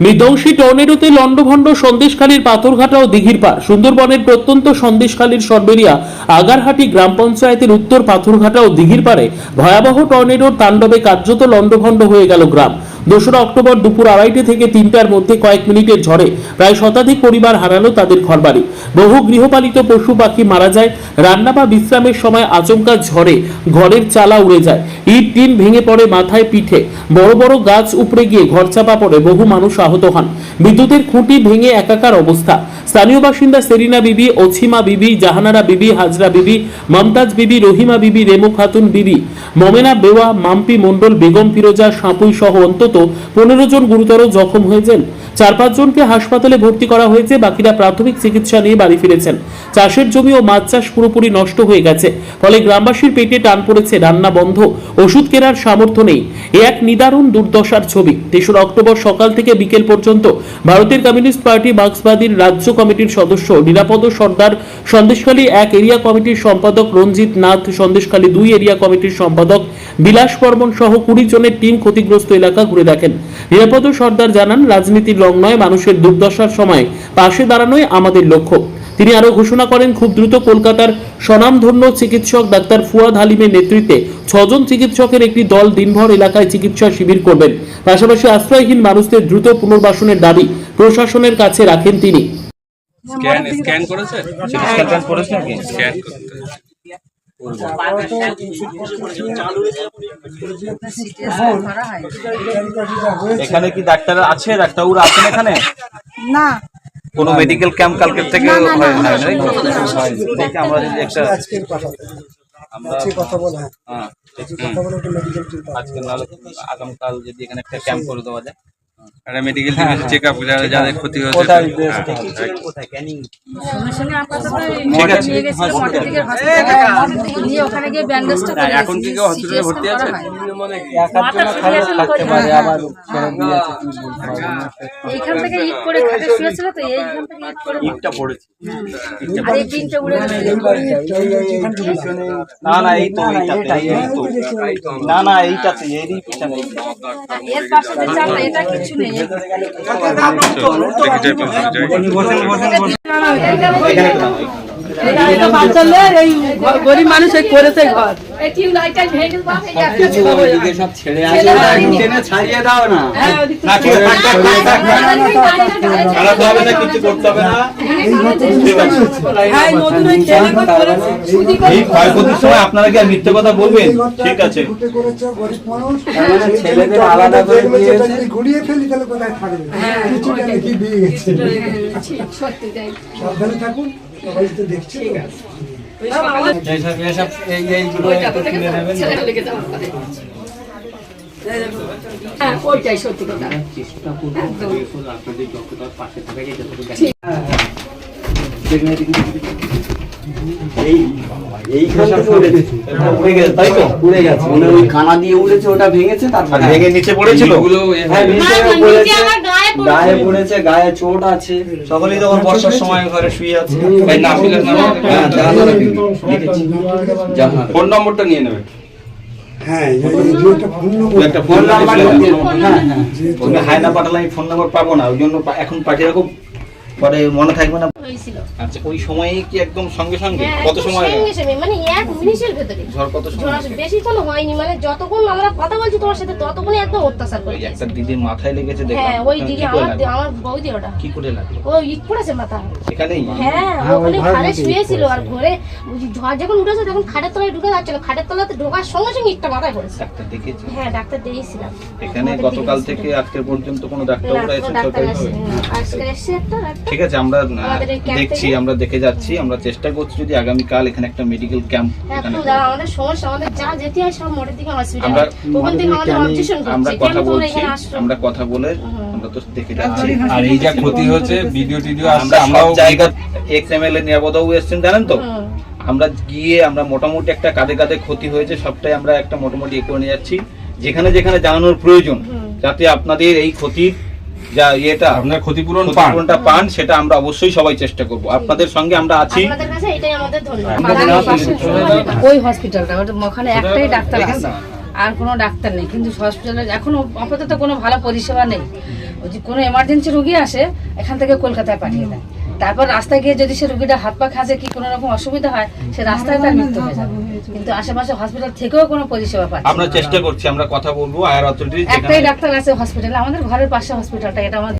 বিধ্বংসী টর্নেডোতে লণ্ডভণ্ড সন্দেশখালীর পাথরঘাটা ও দিঘির পার সুন্দরবনের প্রত্যন্ত সন্দেশখালীর সরবেরিয়া আগারহাটি গ্রাম পঞ্চায়েতের উত্তর পাথরঘাটা ও দিঘির পারে ভয়াবহ টর্নেডোর তাণ্ডবে কার্যত লণ্ডভণ্ড হয়ে গেল গ্রাম। দোসরা অক্টোবর দুপুর আড়াইটে থেকে তিনটার মধ্যে কয়েক মিনিটের ঝড়ে প্রায় শতাধিক পরিবার হারালো তাদের ঘরবাড়ি। বহু গৃহপালিত পশু পাখি মারা যায়। রান্না বা বিশ্রামের সময় আচমকা ঝড়ে ঘরের চালা উড়ে যায়। ইট, টিন ভেঙে পড়ে মাথায় পিঠে। বড় বড় গাছ উপড়ে গিয়ে ঘর চাপা পড়ে। বহু মানুষ আহত হন। বিদ্যুতের খুঁটি ভেঙে একাকার অবস্থা। স্থানীয় বাসিন্দা সেরিনা বিবি, ওছিমা বিবি, জাহানারা বিবি, হাজরা বিবি, মমতাজ বিবি, রহিমা বিবি, রেমু খাতুন বিবি, মমেনা বেওয়া, মাম্পি মণ্ডল, বেগম ফিরোজা, সাঁপুই সহ অন্তত পনেরো জন গুরুতর জখম হয়েছেন। চার পাঁচ জনকে হাসপাতালে ভর্তি করা হয়েছে, বাকিরা প্রাথমিক চিকিৎসা নিয়ে বাড়ি ফিরেছেন। চাষের জমি ও মাছ চাষ পুরোপুরি নষ্ট হয়ে গেছে, ফলে গ্রামবাসীর পেটে টান পড়েছে, রান্না বন্ধ, ওষুধ কেনার সামর্থ্য নেই। এ এক নিদারুণ দুর্দশার ছবি। তেসরা অক্টোবর সকাল থেকে বিকেল পর্যন্ত ভারতের কমিউনিস্ট পার্টি মার্ক্সবাদীর রাজ্য কমিটির সদস্য নিরাপদ সর্দার সন্দেশখালী এক এরিয়া কমিটির সম্পাদক রঞ্জিত নাথ, সন্দেশখালী দুই এরিয়া কমিটির সম্পাদক বিলাস বর্মন সহ কুড়ি জনের টিম ক্ষতিগ্রস্ত এলাকা ঘুরে দেখেন। নিরাপদ সর্দার জানান, রাজনীতির রং নয়, মানুষের দুর্দশার সময় পাশে দাঁড়ানোই আমাদের লক্ষ্য। তিনি আরও ঘোষণা করেন, খুব দ্রুত কলকাতার স্বনামধন্য চিকিৎসক ডাক্তার ফুয়াদ হালিমের নেতৃত্বে ছজন চিকিৎসকের একটি দল দিনভর এলাকায় চিকিৎসা শিবির করবেন। পাশাপাশি আশ্রয়হীন মানুষদের দ্রুত পুনর্বাসনের দাবি প্রশাসনের কাছে রাখেন তিনি। স্ক্যান স্ক্যান করেছে স্ক্যান করেছে নাকি স্ক্যান করতে এখানে কি ডাক্তার আছে ডাক্তারবাবুরা আছেন এখানে না কোনো মেডিকেল ক্যাম্প কালকে থেকে হয় না দেখি আমরা যদি একটা কথা আমরা কথা বলা হ্যাঁ আজকে কথা বলে একটা মেডিকেল টিম আজকে নাহলে আগামীকাল যদি এখানে একটা ক্যাম্প করে দেওয়া যায় একটা মেডিকেল টিমের চেক আপ যাদের ক্ষতি হয়েছে কোথায় হ্যাঁ, কোথায়? ক্যানিং। সঙ্গে সঙ্গে আপাতত ঠিক আছে। নিয়ে গেছিল নিয়ে ওখানে গিয়ে ব্যান্ডেজটা হ্যাঁ, করে এখন কি কেউ হসপিটালে ভর্তি আছে? মাথা শুয়েছিল থাকতে পারে আবার এইখান থেকে ইট করে খাটে শুয়েছিল তো এইখান থেকে ইট করে ইটটা পড়েছে। আর এই তিনটে উড়ে গেছে না না এই তো এইটাতে এই তো। না না এইটাতে এরই পিছনে। এর পাশে যে চালটা এটা কিছু নেই চলো, দেখে যাই পাশে যাই এটা বাচ্চা এই গরিব মানুষ করেছে ঘর। এই টিউবলাইটটা ভেঙে বা ওইদিকে সব ছেড়ে আসে টেনে ছাড়িয়ে দাও না। খারাপ হবে না কিছু করতে হবে না। হ্যাঁ এই ক্ষয়ক্ষতির সময় আপনারা কি আর মিথ্যে কথা বলবেন? ঠিক আছে। মানে ছেলেদের আলাদা করে ঘুরিয়ে ফেলি তাহলে কোথায় থাকবে? সাবধানে থাকুন। সবাই তো দেখছে তো। এসব এসব এই এইগুলো একটু তুলে নেবেন। হ্যাঁ ওইটাই সত্যি কথা। চেষ্টা করব। আপনাদের যতটা পাশে থাকা যায় যতটুকু দেখেন এই এইখান উড়ে গেছে। তাই তো? উড়ে গেছে। মানে ওই কানা দিয়ে উড়েছে ওটা ভেঙেছে তারপর আর ভেঙে নিচে পড়েছিল? হ্যাঁ নিচে পড়েছে। গায়ে পড়েছে গায়ে চোট আছে। সকলেই তখন বর্ষার সময় ঘরে শুয়ে আছে। ভাই নাফিলের নাম হ্যাঁ লিখেছি জানালা ফোন নম্বরটা নিয়ে নেবে। হ্যাঁ একটা ফোন নম্বর একটা ফোন ফোন নাম্বার নাম্বার হ্যাঁ হ্যাঁ হায়না পাঠালে আমি ফোন নাম্বার পাবো না ওই জন্য এখন পাঠিয়ে রাখো পরে মনে থাকবে না? হয়েছিল। আচ্ছা ওই সময়ে কি একদম সঙ্গে সঙ্গে? হ্যাঁ, কত সময়? সঙ্গে সঙ্গে, মানে এক মিনিটের ভেতরে। ঝড় কত সময় বেশিক্ষণ হয়নি মানে যতক্ষণ আমরা কথা বলছি তোমার সাথে ততক্ষণই একদম অত্যাচার করে। একটা দিদির মাথায় লেগেছে দেখলাম। হ্যাঁ ওই হ্যাঁ, দিদি আমার আমার বৌদি ওটা। কি করে লাগল? ও ইট পড়েছে মাথা এখানেই হ্যাঁ ওখানে খাটে শুয়েছিল আর ঘরে ঝড় যখন উঠেছে তখন খাটের তলায় ঢুকে যাচ্ছিল। খাটের তলাতে ঢোকার সঙ্গে সঙ্গে ইটটা মাথায় পড়েছে। ডাক্তার দেখেছি হ্যাঁ ডাক্তার দিয়েছিলাম এখানে গতকাল থেকে ছিল। আজকের পর্যন্ত কোনো ডাক্তার সরকারি আজকে এসছে একটা ডাক্তার। ঠিক আছে আমরা দেখছি আমরা দেখে যাচ্ছি আমরা চেষ্টা করছি যদি আগামীকাল এখানে একটা মেডিকেল ক্যাম্প হ্যাঁ, এখানে আমাদের সমস্যা আমাদের যা যেতে হয় সব মোড়ের দিকে হসপিটাল আমরা- কথা বলছি আমরা কথা বলে আমরা তো দেখে যাচ্ছি। আর এই যা ক্ষতি হচ্ছে ভিডিও টিডিও আসছে আমরা আমরাও জায়গা এক্স এম এল এ নিরাপদাবু এসছেন জানেন তো? আমরা গিয়ে আমরা মোটামুটি একটা কাঁধে কাঁধে ক্ষতি হয়েছে সবটাই আমরা একটা মোটামুটি এ করে নিয়ে যাচ্ছি। যেখানে যেখানে জানানোর প্রয়োজন যাতে আপনাদের এই ক্ষতির যা ইয়েটা আপনার ক্ষতিপূরণ পান। ক্ষতিপূরণটা পান সেটা আমরা অবশ্যই সবাই চেষ্টা করব। আপনাদের সঙ্গে আমরা আছি। আপনাদের কাছে এটাই আমাদের ধন্যবাদ। ওই হসপিটালটা ওখানে একটাই ডাক্তার আছে। আর কোনো ডাক্তার নেই। কিন্তু হসপিটালে এখন আপাতত কোনো ভালো পরিষেবা নেই। ওই যে কোনো এমার্জেন্সি রুগী আসে এখান থেকে কলকাতায় পাঠিয়ে দেয়। তারপর রাস্তায় গিয়ে যদি সে রুগীটা হাত পা খাজে কি কোনো রকম অসুবিধা হয় সে রাস্তায় তার মৃত্যু হয়ে যাবে। কিন্তু আশেপাশে হসপিটাল থেকেও কোনো পরিষেবা পাচ্ছে আমরা চেষ্টা করছি আমরা কথা বলব আয়ার অথরিটি একটাই ডাক্তার আছে হসপিটালে আমাদের ঘরের পাশে হসপিটালটা এটা আমাদের